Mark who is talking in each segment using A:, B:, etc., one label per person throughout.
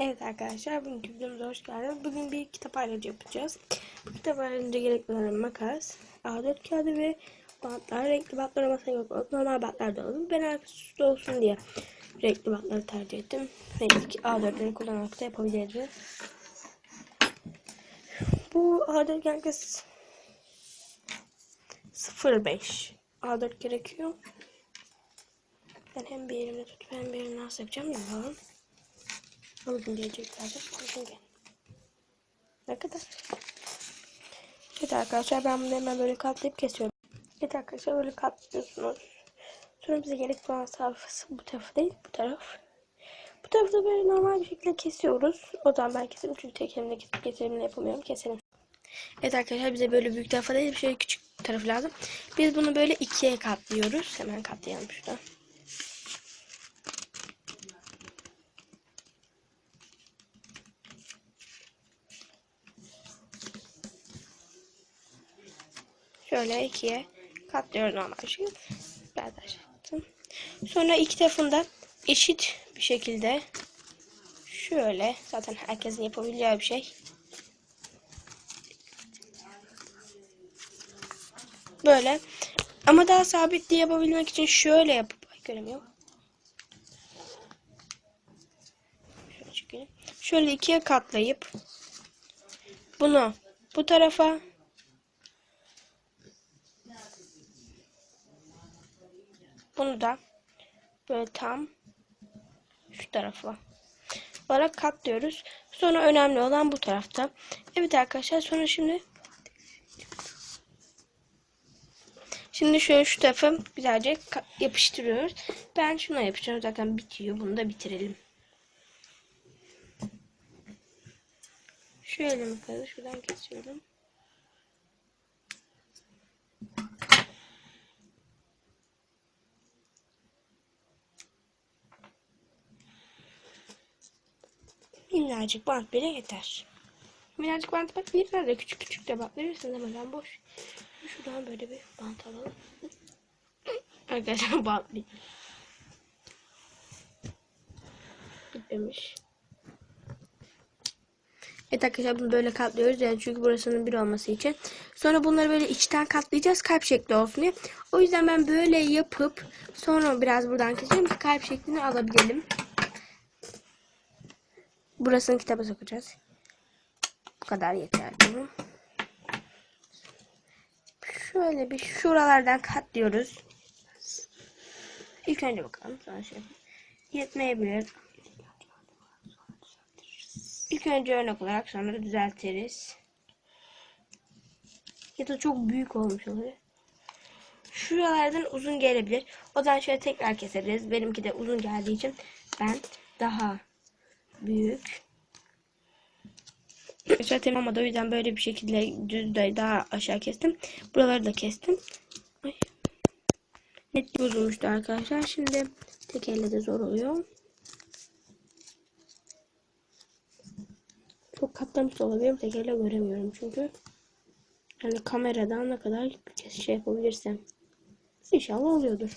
A: Evet arkadaşlar bugünkü videomuza hoş geldiniz. Bugün bir kitap ayrıcı yapacağız. Bu kitap ayrıcı gerekli olan makas, A4 kağıdı ve bantlar. Renkli bantlar olmasa yok. Normal bantlar da olur. Ben arkası olsun diye renkli bantları tercih ettim. Renkli A4'leri kullanarak da yapabiliriz. Bu A4 kankası 05 A4 gerekiyor. Ben hem bir elimle tutup hem bir elimle nasıl yapacağım bilmiyorum. Alın diyeceklerdir. Alın gel. Ne kadar? Evet arkadaşlar ben bunu hemen böyle katlayıp kesiyorum. Evet arkadaşlar böyle katlıyorsunuz. Sonra bize gerek olan sayfası bu taraf değil bu taraf. Bu tarafı da böyle normal bir şekilde kesiyoruz. O zaman ben keselim çünkü tek elimle kesip keselimle yapamıyorum. Keselim. Evet arkadaşlar bize böyle büyük tarafa değil şöyle küçük tarafı lazım. Biz bunu böyle ikiye katlıyoruz. Hemen katlayalım şuradan. Şöyle ikiye katlıyoruz normal şey yaptım. Sonra iki tarafında eşit bir şekilde şöyle zaten herkesin yapabileceği bir şey. Böyle. Ama daha sabitli yapabilmek için şöyle yapıp göremiyorum. Şöyle. Şöyle ikiye katlayıp bunu bu tarafa Bunu da böyle tam şu tarafa olarak katlıyoruz. Sonra önemli olan bu tarafta. Evet arkadaşlar sonra şimdi Şimdi şöyle şu tarafı güzelce yapıştırıyoruz. Ben şuna yapacağım. Zaten bitiyor. Bunu da bitirelim. Şöyle mi kalır? Şuradan kesiyorum. Minnacık bant bile yeter. Minnacık bant bak bir de küçük küçük de bant verirsin ben boş. Şuradan böyle bir bant alalım. Arkadaşlar bant değil. Bitmemiş. Evet arkadaşlar bunu böyle katlıyoruz yani çünkü burasının bir olması için. Sonra bunları böyle içten katlayacağız kalp şekli olsun diye. O yüzden ben böyle yapıp sonra biraz buradan keseceğim ki kalp şeklini alabilelim. Burasını kitaba sokacağız. Bu kadar yeter bunu. Şöyle bir şuralardan katlıyoruz. İlk önce bakalım. Sonra şey Yetmeyebilir. İlk önce örnek olarak sonra düzeltiriz. Ya da çok büyük olmuş oluyor. Şuralardan uzun gelebilir. O zaman şöyle tekrar kesebiliriz. Benimki de uzun geldiği için ben daha büyük. Zaten olmadı o yüzden böyle bir şekilde düz de daha aşağı kestim. Buraları da kestim. Ay. Net bozulmuştu arkadaşlar. Şimdi tek elle de zor oluyor. Çok katlamış olabilirim. Tek elle göremiyorum çünkü. Yani kameradan ne kadar şey yapabilirsem. İnşallah oluyordur.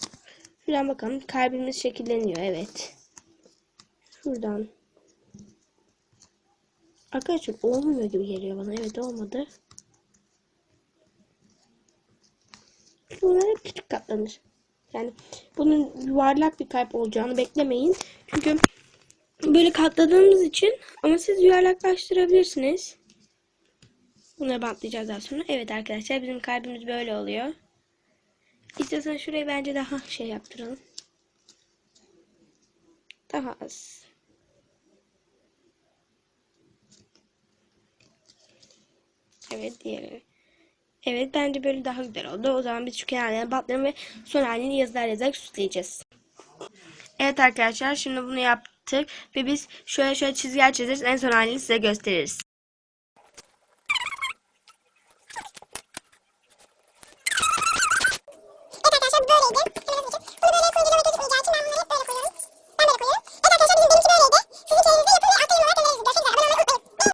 A: Şuradan bakalım. Kalbimiz şekilleniyor. Evet. Şuradan Arkadaşlar olmuyor gibi geliyor bana. Evet olmadı. Bunlar hep küçük katlanır. Yani bunun yuvarlak bir kalp olacağını beklemeyin. Çünkü böyle katladığımız için ama siz yuvarlaklaştırabilirsiniz. Bunları bantlayacağız daha sonra. Evet arkadaşlar bizim kalbimiz böyle oluyor. İstiyorsanız şurayı bence daha şey yaptıralım. Daha az. Evet diğeri. Evet bence böyle daha güzel oldu. O zaman biz şu kenarlarına batlayalım ve son halini yazılar yazarak süsleyeceğiz. Evet arkadaşlar şimdi bunu yaptık ve biz şöyle şöyle çizgiler çizeriz. En son halini size gösteririz.